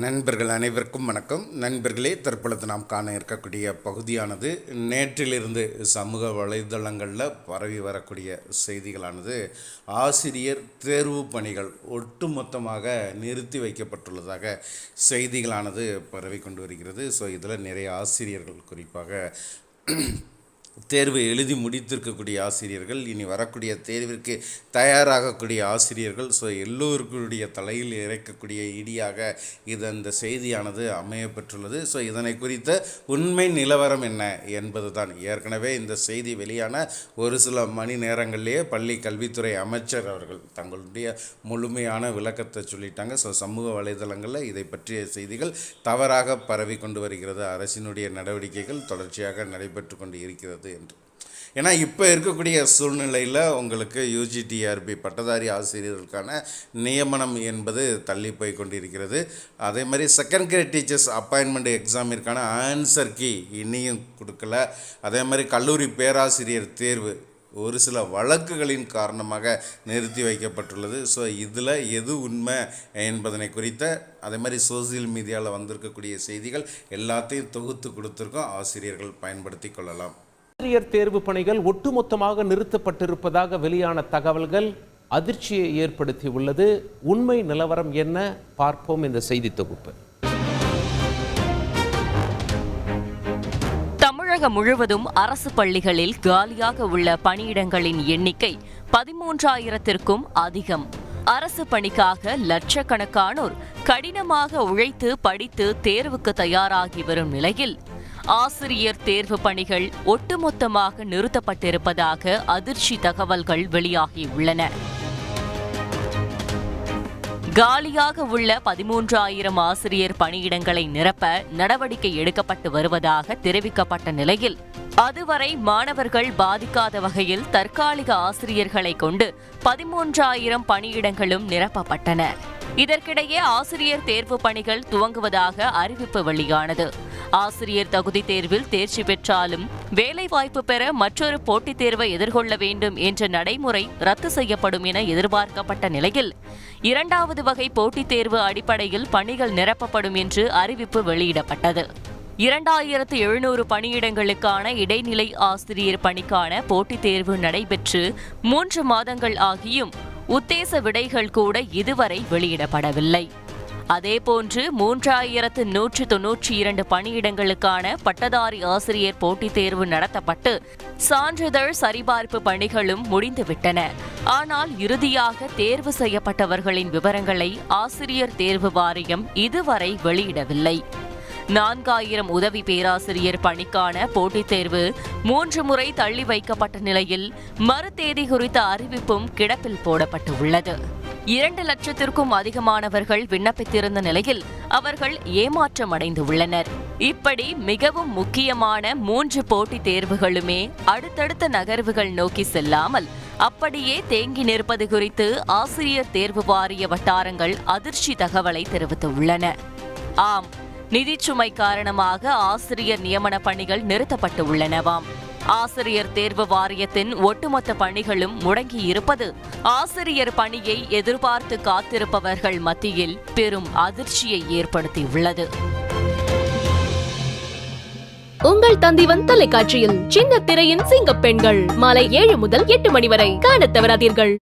நண்பர்கள் அனைவருக்கும் வணக்கம். நண்பர்களே தற்பொழுது நாம் காண இருக்கக்கூடிய பகுதியானது நேற்றிலிருந்து சமூக வலைதளங்களில் பரவி வரக்கூடிய செய்திகளானது. ஆசிரியர் தேர்வு பணிகள் ஒட்டுமொத்தமாக நிறுத்தி வைக்கப்பட்டுள்ளதாக செய்திகளானது பரவி கொண்டு வருகிறது. ஸோ இதில் நிறைய ஆசிரியர்கள் குறிப்பாக தேர்வு எழுதி முடித்திருக்கக்கூடிய ஆசிரியர்கள் இனி வரக்கூடிய தேர்விற்கு தயாராகக்கூடிய ஆசிரியர்கள் ஸோ எல்லோருக்குடைய தலையில் இறைக்கக்கூடிய இடியாக இது அந்த செய்தியானது அமையப்பெற்றுள்ளது ஸோ இதனை குறித்த உண்மை நிலவரம் என்ன என்பது தான் ஏற்கனவே இந்த செய்தி வெளியான ஒரு சில மணி நேரங்களிலேயே பள்ளி கல்வித்துறை அமைச்சர் அவர்கள் தங்களுடைய முழுமையான விளக்கத்தை சொல்லிட்டாங்க. ஸோ சமூக வலைதளங்களில் இதை பற்றிய செய்திகள் தவறாக பரவி கொண்டு வருகிறது. அரசினுடைய நடவடிக்கைகள் தொடர்ச்சியாக நடைபெற்று கொண்டு இருக்கிறது. என்று. ஏன்னா இப்போ இருக்கக்கூடிய சூழ்நிலையில் உங்களுக்கு யூஜிடிஆர்பி பட்டதாரி ஆசிரியர்களுக்கான நியமனம் என்பது தள்ளி போய் கொண்டிருக்கிறது. அதே மாதிரி செகண்ட் கிரேட் டீச்சர்ஸ் அப்பாயின்மெண்ட் எக்ஸாமிற்கான ஆன்சர் கீ இன்னையும் கொடுக்கல. அதே மாதிரி கல்லூரி பேராசிரியர் தேர்வு ஒரு சில வழக்குகளின் காரணமாக நிறுத்தி வைக்கப்பட்டுள்ளது. ஸோ இதில் எது உண்மை என்பதனை குறித்த அதே மாதிரி சோசியல் மீடியாவில் வந்திருக்கக்கூடிய செய்திகள் எல்லாத்தையும் தொகுத்து கொடுத்துருக்கோம். ஆசிரியர்கள் பயன்படுத்தி கொள்ளலாம். ஆசிரியர் தேர்வு பணிகள் ஒட்டுமொத்தமாக நிறுத்தப்பட்டிருப்பதாக வெளியான தகவல்கள் அதிர்ச்சியை ஏற்படுத்தியுள்ளது உண்மை நிலவரம் என்ன? பார்ப்போம் இந்த செய்தி தொகுப்பு. தமிழகம் முழுவதும் அரசு பள்ளிகளில் காலியாக உள்ள பணியிடங்களின் எண்ணிக்கை பதிமூன்றாயிரத்திற்கும் அதிகம். அரசு பணிக்காக லட்சக்கணக்கானோர் கடினமாக உழைத்து படித்து தேர்வுக்கு தயாராகி வரும் நிலையில் ஆசிரியர் தேர்வு பணிகள் ஒட்டுமொத்தமாக நிறுத்தப்பட்டிருப்பதாக அதிர்ச்சி தகவல்கள் வெளியாகியுள்ளன. காலியாக உள்ள பதிமூன்றாயிரம் ஆசிரியர் பணியிடங்களை நிரப்ப நடவடிக்கை எடுக்கப்பட்டு வருவதாக தெரிவிக்கப்பட்ட நிலையில் அதுவரை மாணவர்கள் பாதிக்காத வகையில் தற்காலிக ஆசிரியர்களை கொண்டு பதிமூன்றாயிரம் பணியிடங்களும் நிரப்பப்பட்டன. இதற்கிடையே ஆசிரியர் தேர்வு பணிகள் துவங்குவதாக அறிவிப்பு வெளியானது. ஆசிரியர் தகுதி தேர்வில் தேர்ச்சி பெற்றாலும் வேலைவாய்ப்பு பெற மற்றொரு போட்டித் தேர்வை எதிர்கொள்ள வேண்டும் என்ற நடைமுறை ரத்து செய்யப்படும் என எதிர்பார்க்கப்பட்ட நிலையில் இரண்டாவது வகை போட்டித் தேர்வு அடிப்படையில் பணிகள் நிரப்பப்படும் என்று அறிவிப்பு வெளியிடப்பட்டது. இரண்டாயிரத்து எழுநூறு பணியிடங்களுக்கான இடைநிலை ஆசிரியர் பணிக்கான போட்டித் தேர்வு நடைபெற்று மூன்று மாதங்கள் ஆகியும் உத்தேச விடைகள் கூட இதுவரை வெளியிடப்படவில்லை. அதேபோன்று மூன்றாயிரத்து நூற்று தொன்னூற்றி இரண்டு பணியிடங்களுக்கான பட்டதாரி ஆசிரியர் போட்டித் தேர்வு நடத்தப்பட்டு சான்றிதழ் சரிபார்ப்பு பணிகளும் முடிந்துவிட்டன. ஆனால் இறுதியாக தேர்வு செய்யப்பட்டவர்களின் விவரங்களை ஆசிரியர் தேர்வு வாரியம் இதுவரை வெளியிடவில்லை. நான்காயிரம் உதவி பேராசிரியர் பணிக்கான போட்டித் தேர்வு மூன்று முறை தள்ளி வைக்கப்பட்ட நிலையில் மறுதேதி குறித்த அறிவிப்பும் கிடப்பில் போடப்பட்டுள்ளது. இரண்டு லட்சத்திற்கும் அதிகமானவர்கள் விண்ணப்பித்திருந்த நிலையில் அவர்கள் ஏமாற்றம் உள்ளனர் இப்படி மிகவும் முக்கியமான மூன்று போட்டித் தேர்வுகளுமே அடுத்தடுத்த நகர்வுகள் நோக்கி செல்லாமல் அப்படியே தேங்கி நிற்பது குறித்து ஆசிரியர் தேர்வு வாரிய வட்டாரங்கள் அதிர்ச்சி தகவலை தெரிவித்துள்ளன. ஆம் நிதிச்சுமை காரணமாக ஆசிரியர் நியமன பணிகள் நிறுத்தப்பட்டு உள்ளனவாம். ஆசிரியர் தேர்வு வாரியத்தின் ஒட்டுமொத்த பணிகளும் முடங்கி இருப்பது ஆசிரியர் பணியை எதிர்பார்த்து காத்திருப்பவர்கள் மத்தியில் பெரும் அதிர்ச்சியை ஏற்படுத்தியுள்ளது. உங்கள் தந்திவன் தொலைக்காட்சியில் சின்ன திரையின் சிங்கப் பெண்கள் மாலை ஏழு முதல் எட்டு மணி வரை காண தவறாதீர்கள்.